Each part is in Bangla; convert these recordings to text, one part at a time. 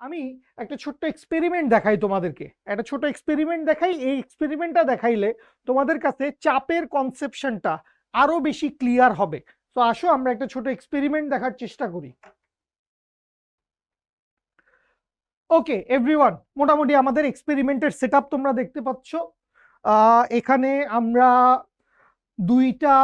আমি একটা ছোট্ট এক্সপেরিমেন্ট দেখাই তোমাদেরকে। একটা ছোট এক্সপেরিমেন্ট দেখাই, এই এক্সপেরিমেন্টটা দেখাইলে তোমাদের কাছে চাপের কনসেপশনটা আরও বেশি ক্লিয়ার হবে। তো আসো, আমরা একটা ছোট এক্সপেরিমেন্ট দেখার চেষ্টা করি। ওকে এভরিওয়ান মোটামুটি আমাদের এক্সপেরিমেন্টের সেটআপ তোমরা দেখতে পাচ্ছ। এখানে আমরা দুইটা,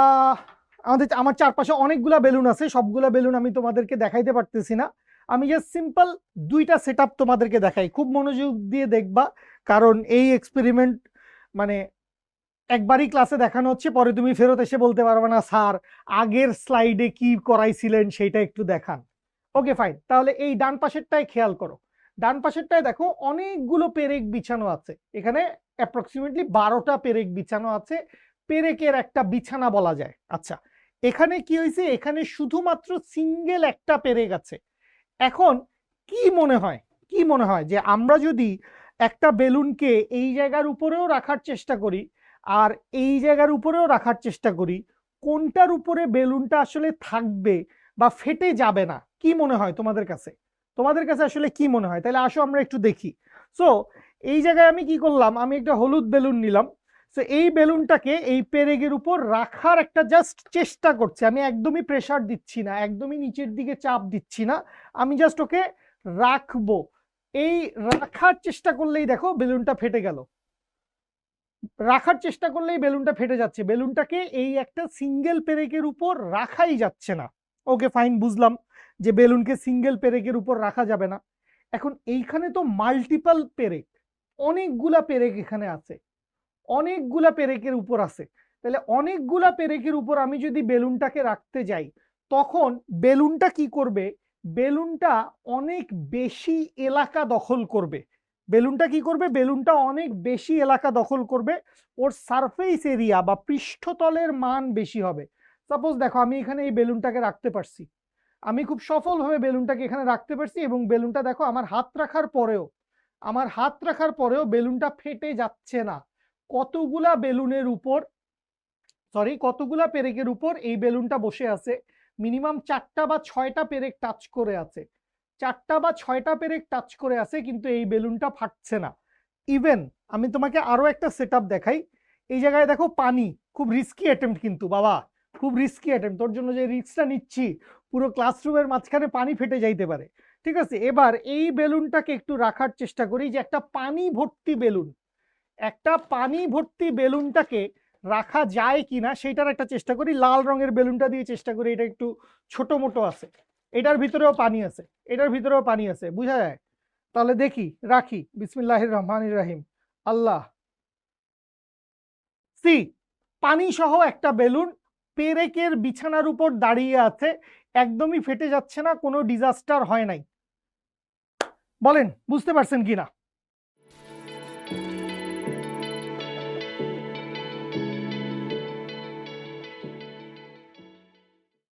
আমাদের, আমার চারপাশে অনেকগুলা বেলুন আছে, সবগুলা বেলুন আমি তোমাদেরকে দেখাইতে পারতেছি না। আমি জাস্ট সিম্পল দুইটা সেটআপ তোমাদেরকে দেখাই। খুব মনোযোগ দিয়ে দেখবা, কারণ এই এক্সপেরিমেন্ট মানে একবারই ক্লাসে দেখানো হচ্ছে, পরে তুমি ফেরত এসে বলতে পারবে না, স্যার, আগের স্লাইডে কি করাইছিলেন সেইটা একটু দেখান। ওকে ফাইন তাহলে এই ডান পাশেরটায় খেয়াল করো। ডান পাশেরটায় দেখো অনেকগুলো পেরেক বিছানো আছে। এখানে অ্যাপ্রক্সিমেটলি বারোটা পেরেক বিছানো আছে। পেরেকের একটা বিছানা বলা যায়। আচ্ছা এখানে কি হয়েছে এখানে শুধুমাত্র সিঙ্গেল একটা পেরেক আছে। এখন কি মনে হয়, কি মনে হয় যে আমরা যদি একটা বেলুনকে এই জায়গার উপরেও রাখার চেষ্টা করি আর এই জায়গার উপরেও রাখার চেষ্টা করি, কোনটার উপরে বেলুনটা আসলে থাকবে বা ফেটে যাবে না? কি মনে হয় তোমাদের কাছে? তোমাদের কাছে আসলে কি মনে হয়? তাহলে আসো আমরা একটু দেখি। সো এই জায়গায় আমি কি করলাম? আমি একটা হলুদ বেলুন নিলাম। সো এই বেলুনটাকে এই পেরেগের উপর রাখার একটা জাস্ট চেষ্টা করছি। আমি একদমই প্রেসার দিচ্ছি না, একদমই নিচের দিকে চাপ দিচ্ছি না। আমি জাস্ট ওকে রাখব। এই রাখার চেষ্টা করলেই দেখো বেলুনটা ফেটে গেল। রাখার চেষ্টা করলেই বেলুনটা ফেটে যাচ্ছে। বেলুনটাকে এই একটা সিঙ্গেল পেরেকের উপর রাখাই যাচ্ছে না। ওকে ফাইন বুঝলাম যে বেলুনকে সিঙ্গেল পেরেকের উপর রাখা যাবে না। এখন এইখানে তো মাল্টিপল পেরেক, অনেকগুলা পেরেক এখানে আছে। অনেকগুলা পেরেকের উপর আছে। তাহলে অনেকগুলা পেরেকের উপর আমি যদি বেলুনটাকে রাখতে যাই, তখন বেলুনটা কি করবে? বেলুনটা অনেক বেশি এলাকা দখল করবে। বেলুনটা কি করবে? বেলুনটা অনেক বেশি এলাকা দখল করবে। ওর সারফেস এরিয়া বা পৃষ্ঠতলের মান বেশি হবে। সাপোজ দেখো, আমি এখানে এই বেলুনটাকে রাখতে পারছি। আমি খুব সফলভাবে বেলুনটাকে এখানে রাখতে পারছি এবং বেলুনটা দেখো, আমার হাত রাখার পরেও, আমার হাত রাখার পরেও বেলুনটা ফেটে যাচ্ছে না। কতগুলা বেলুনের উপর সরি কতগুলা পেরেকের উপর এই বেলুনটা বসে আছে? মিনিমাম চারটা বা ছয়টা পেরেক টাচ করে আছে। চারটা বা ছয়টা পেরেক টাচ করে আছে, কিন্তু এই বেলুনটা ফাটছে না। ইভেন আমি তোমাকে আরও একটা সেট দেখাই। এই জায়গায় দেখো পানি, খুব রিস্কি অ্যাটেম্প কিন্তু, বাবা। খুব রিস্কি অ্যাটেম্প তোর জন্য যে রিস্কটা নিচ্ছি, পুরো ক্লাসরুমের মাঝখানে পানি ফেটে যাইতে পারে। ঠিক আছে? এবার এই বেলুনটাকে একটু রাখার চেষ্টা করি যে একটা পানি ভর্তি বেলুন। একটা পানি ভর্তি বেলুনটাকে রাখা যায় কিনা সেটার একটা চেষ্টা করি। লাল রঙের বেলুনটা দিয়ে চেষ্টা করি, এটা একটু ছোট মোটো আছে। এটার ভিতরেও পানি আছে, এটার ভিতরেও পানি আছে, বুঝা যায়? তাহলে দেখি, রাখি। বিসমিল্লাহির রহমানির রাহিম। আল্লাহ। সি পানি সহ একটা বেলুন পেরেকের বিছানার উপর দাঁড়িয়ে আছে, একদমই ফেটে যাচ্ছে না, কোনো ডিজাস্টার হয় নাই। বলেন, বুঝতে পারছেন কিনা?